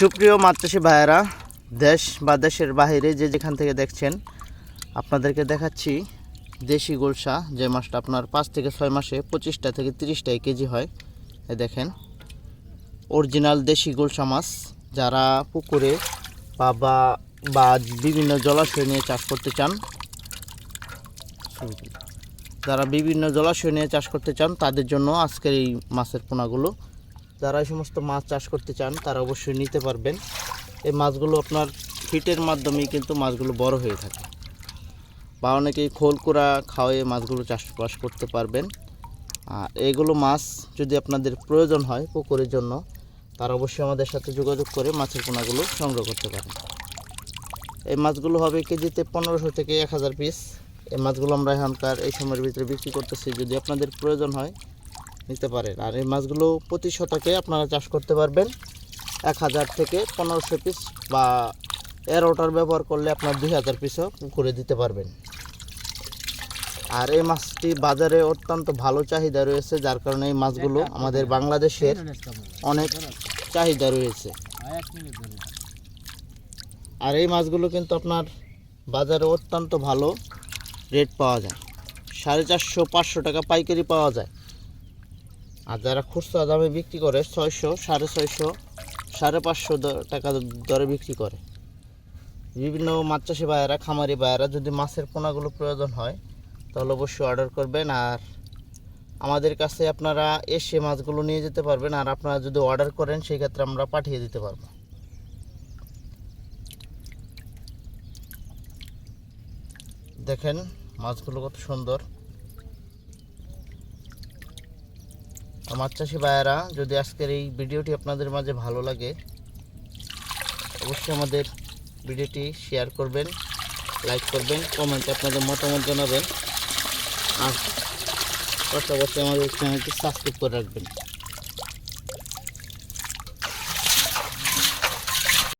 সুপ্রিয় মাতৃষী ভাইয়েরা, দেশ বা দেশের বাইরে যে যেখান থেকে দেখছেন, আপনাদেরকে দেখাচ্ছি দেশি গোলসা, যে মাছটা আপনার পাঁচ থেকে ছয় মাসে পঁচিশটা থেকে তিরিশটা কেজি হয়। এ দেখেন, অরিজিনাল দেশি গোলসা মাছ, যারা পুকুরে বা বা বা বিভিন্ন জলাশয় নিয়ে চাষ করতে চান, যারা বিভিন্ন জলাশয় নিয়ে চাষ করতে চান, তাদের জন্য আজকের এই মাছের পোনাগুলো যারা এই সমস্ত মাছ চাষ করতে চান, তারা অবশ্যই নিতে পারবেন। এই মাছগুলো আপনার হিটের মাধ্যমেই কিন্তু মাছগুলো বড় হয়ে থাকে। বা অনেকেই খোল কুড়া খাওয়াই মাছগুলো চাষবাস করতে পারবেন। আর এগুলো মাছ যদি আপনাদের প্রয়োজন হয় পুকুরের জন্য, তারা অবশ্যই আমাদের সাথে যোগাযোগ করে মাছের পোনাগুলো সংগ্রহ করতে পারেন। এই মাছগুলো হবে কেজিতে পনেরোশো থেকে এক হাজার পিস এই মাছগুলো আমরা এখনকার এই সময়ের ভিতরে বিক্রি করতেছি। যদি আপনাদের প্রয়োজন হয় নিতে পারেন। আর এই মাছগুলো প্রতি শতকে আপনারা চাষ করতে পারবেন। এক হাজার থেকে পনেরোশো পিস বা এর ওটার ব্যবহার করলে আপনার দুই হাজার পিসও করে দিতে পারবেন। আর এই মাছটি বাজারে অত্যন্ত ভালো চাহিদা রয়েছে যার কারণে এই মাছগুলো আমাদের বাংলাদেশের অনেক চাহিদা রয়েছে। আর এই মাছগুলো কিন্তু আপনার বাজারে অত্যন্ত ভালো রেট পাওয়া যায়। সাড়ে চারশো পাঁচশো টাকা পাইকারি পাওয়া যায়। আর যারা খুচরা দামে বিক্রি করে ছয়শো, সাড়ে ছয়শো, সাড়ে পাঁচশো টাকা দরে বিক্রি করে। বিভিন্ন মাছ চাষি ভাইয়েরা, খামারি ভাইয়েরা যদি মাছের পোনাগুলো প্রয়োজন হয়, তাহলে অবশ্যই অর্ডার করবেন। আর আমাদের কাছে আপনারা এসে মাছগুলো নিয়ে যেতে পারবেন। আর আপনারা যদি অর্ডার করেন, সেই ক্ষেত্রে আমরা পাঠিয়ে দিতে পারব। দেখেন, মাছগুলো কত সুন্দর। মাছ চাষি ভাইয়েরা, যদি আজকের এই ভিডিওটি আপনাদের মাঝে ভালো লাগে, অবশ্যই আমাদের ভিডিওটি শেয়ার করবেন, লাইক করবেন কমেন্টে আপনাদের মতামত জানাবেন, আর পাশাপাশি আমাদের চ্যানেলটি সাবস্ক্রাইব করে রাখবেন।